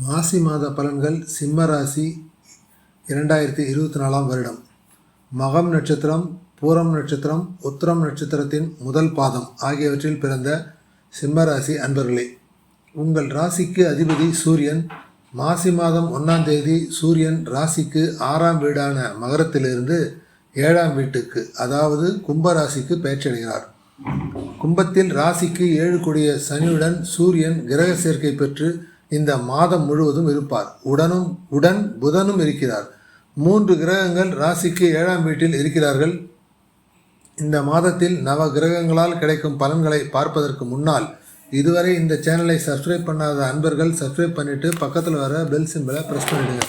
மாசி மாத பலன்கள் சிம்ம ராசி இரண்டாயிரத்தி இருபத்தி நாலாம் வருடம். மகம் நட்சத்திரம் பூரம் நட்சத்திரம் உத்திரம் நட்சத்திரத்தின் முதல் பாதம் ஆகியவற்றில் பிறந்த சிம்ம ராசி அன்பர்களே உங்கள் ராசிக்கு அதிபதி சூரியன் மாசி மாதம் ஒன்றாம் தேதி சூரியன் ராசிக்கு ஆறாம் வீடான மகரத்திலிருந்து ஏழாம் வீட்டுக்கு அதாவது கும்ப ராசிக்கு கும்பத்தில் ராசிக்கு ஏழு கொடிய சனியுடன் சூரியன் கிரக சேர்க்கை பெற்று இந்த மாதம் முழுவதும் இருப்பார். உடனும் உடன் புதனும் இருக்கிறார். மூன்று கிரகங்கள் ராசிக்கு ஏழாம் வீட்டில் இருக்கிறார்கள். இந்த மாதத்தில் நவ கிரகங்களால் கிடைக்கும் பலன்களை பார்ப்பதற்கு முன்னால் இதுவரை இந்த சேனலை சப்ஸ்கிரைப் பண்ணாத அன்பர்கள் சப்ஸ்கிரைப் பண்ணிவிட்டு பக்கத்தில் வர பெல் சிம்பிளை ப்ரெஸ் பண்ணிவிடுங்க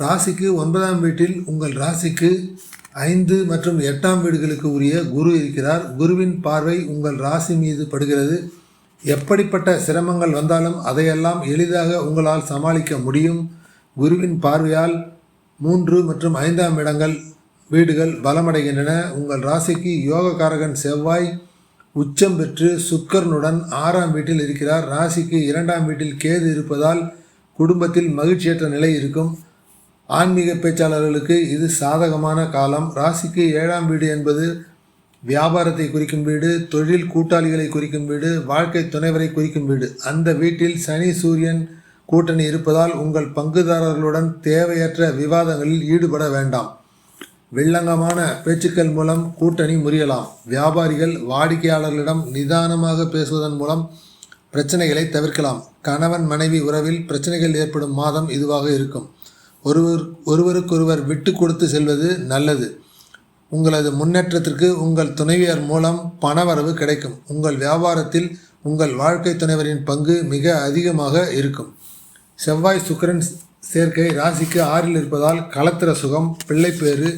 ராசிக்கு ஒன்பதாம் வீட்டில் உங்கள் ராசிக்கு ஐந்து மற்றும் எட்டாம் வீடுகளுக்கு உரிய குரு இருக்கிறார். குருவின் பார்வை உங்கள் ராசி மீது படுகிறது. எப்படிப்பட்ட சிரமங்கள் வந்தாலும் அதையெல்லாம் எளிதாக உங்களால் சமாளிக்க முடியும். குருவின் பார்வையால் மூன்று மற்றும் ஐந்தாம் இடங்கள் வீடுகள் பலமடைகின்றன. உங்கள் ராசிக்கு யோகக்காரகன் செவ்வாய் உச்சம் பெற்று சுக்கரனுடன் ஆறாம் வீட்டில் இருக்கிறார். ராசிக்கு இரண்டாம் வீட்டில் கேது இருப்பதால் குடும்பத்தில் மகிழ்ச்சியற்ற நிலை இருக்கும். ஆன்மீக பேச்சாளர்களுக்கு இது சாதகமான காலம். ராசிக்கு ஏழாம் வீடு என்பது வியாபாரத்தை குறிக்கும் வீடு தொழில் கூட்டாளிகளை குறிக்கும் வீடு வாழ்க்கை துணைவரை குறிக்கும் வீடு. அந்த வீட்டில் சனி சூரியன் கூட்டணி இருப்பதால் உங்கள் பங்குதாரர்களுடன் தேவையற்ற விவாதங்களில் ஈடுபட வேண்டாம். வில்லங்கமான பேச்சுக்கள் மூலம் கூட்டணி முறியலாம். வியாபாரிகள் வாடிக்கையாளர்களிடம் நிதானமாக பேசுவதன் மூலம் பிரச்சனைகளை தவிர்க்கலாம். கணவன் மனைவி உறவில் பிரச்சனைகள் ஏற்படும் மாதம் இதுவாக இருக்கும். ஒருவர் ஒருவருக்கொருவர் விட்டு கொடுத்து செல்வது நல்லது. உங்களது முன்னேற்றத்திற்கு உங்கள் துணைவியர் மூலம் பணவரவு கிடைக்கும். உங்கள் வியாபாரத்தில் உங்கள் வாழ்க்கை துணைவரின் பங்கு மிக அதிகமாக இருக்கும். செவ்வாய் சுக்கிரன் சேர்க்கை ராசிக்கு ஆறில் இருப்பதால் களத்திர சுகம் பிள்ளைப்பேறு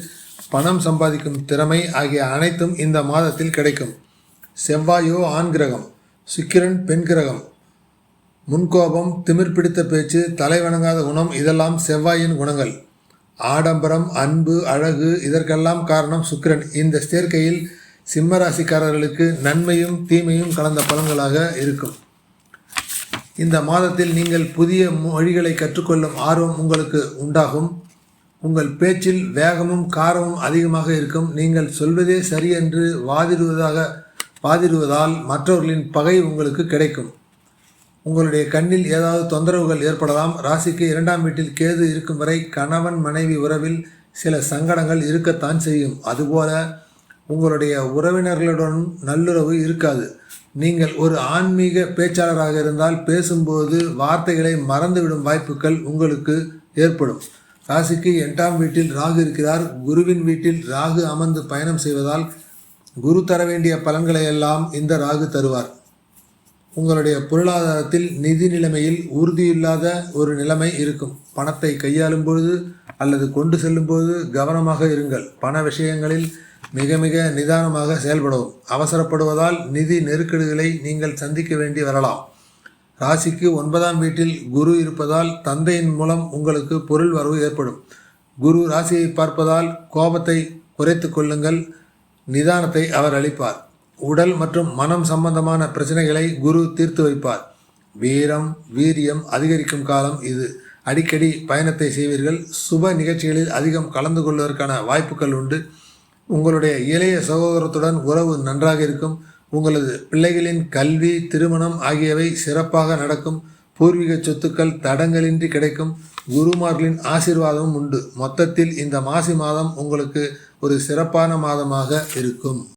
பணம் சம்பாதிக்கும் திறமை ஆகிய அனைத்தும் இந்த மாதத்தில் கிடைக்கும். செவ்வாயோ ஆண் கிரகம் சுக்கிரன் பெண் கிரகம். முன்கோபம் திமிர் பிடித்த பேச்சு தலைவணங்காத குணம் இதெல்லாம் செவ்வாயின் குணங்கள். ஆடம்பரம் அன்பு அழகு இதற்கெல்லாம் காரணம் சுக்கிரன். இந்த சேர்க்கையில் சிம்மராசிக்காரர்களுக்கு நன்மையும் தீமையும் கலந்த பலன்களாக இருக்கும். இந்த மாதத்தில் நீங்கள் புதிய மொழிகளை கற்றுக்கொள்ளும் ஆர்வம் உங்களுக்கு உண்டாகும். உங்கள் பேச்சில் வேகமும் காரமும் அதிகமாக இருக்கும். நீங்கள் சொல்வதே சரி என்று வாதிடுவதாக வாதிடுவதால் மற்றவர்களின் பகை உங்களுக்கு கிடைக்கும். உங்களுடைய கண்ணில் ஏதாவது தொந்தரவுகள் ஏற்படலாம். ராசிக்கு இரண்டாம் வீட்டில் கேது இருக்கும் வரை கணவன் மனைவி உறவில் சில சங்கடங்கள் இருக்கத்தான் செய்யும். அதுபோல உங்களுடைய உறவினர்களுடன் நல்லுறவு இருக்காது. நீங்கள் ஒரு ஆன்மீக பேச்சாளராக இருந்தால் பேசும்போது வார்த்தைகளை மறந்துவிடும் வாய்ப்புகள் உங்களுக்கு ஏற்படும். ராசிக்கு எட்டாம் வீட்டில் ராகு இருக்கிறார். குருவின் வீட்டில் ராகு அமர்ந்து பயணம் செய்வதால் குரு தர வேண்டிய பலன்களை எல்லாம் இந்த ராகு தருவார். உங்களுடைய பொருளாதாரத்தில் நிதி நிலைமையில் உறுதியில்லாத ஒரு நிலைமை இருக்கும். பணத்தை கையாளும் பொழுது அல்லது கொண்டு செல்லும் போது கவனமாக இருங்கள். பண விஷயங்களில் மிக மிக நிதானமாக செயல்படவும். அவசரப்படுவதால் நிதி நெருக்கடிகளை நீங்கள் சந்திக்க வேண்டி வரலாம். ராசிக்கு ஒன்பதாம் வீட்டில் குரு இருப்பதால் தந்தையின் மூலம் உங்களுக்கு பொருள் வரவு ஏற்படும். குரு ராசியை பார்ப்பதால் கோபத்தை குறைத்து கொள்ளுங்கள். நிதானத்தை அவர் அளிப்பார். உடல் மற்றும் மனம் சம்பந்தமான பிரச்சனைகளை குரு தீர்த்து வைப்பார். வீரம் வீரியம் அதிகரிக்கும் காலம் இது. அடிக்கடி பயணத்தை செய்வீர்கள். சுப நிகழ்ச்சிகளில் அதிகம் கலந்து கொள்வதற்கான வாய்ப்புகள் உண்டு. உங்களுடைய இளைய சகோதரத்துடன் உறவு நன்றாக இருக்கும். உங்களது பிள்ளைகளின் கல்வி திருமணம் ஆகியவை சிறப்பாக நடக்கும். பூர்வீக சொத்துக்கள் தடங்களின்றி கிடைக்கும். குருமார்களின் ஆசீர்வாதமும் உண்டு. மொத்தத்தில் இந்த மாசி மாதம் உங்களுக்கு ஒரு சிறப்பான மாதமாக இருக்கும்.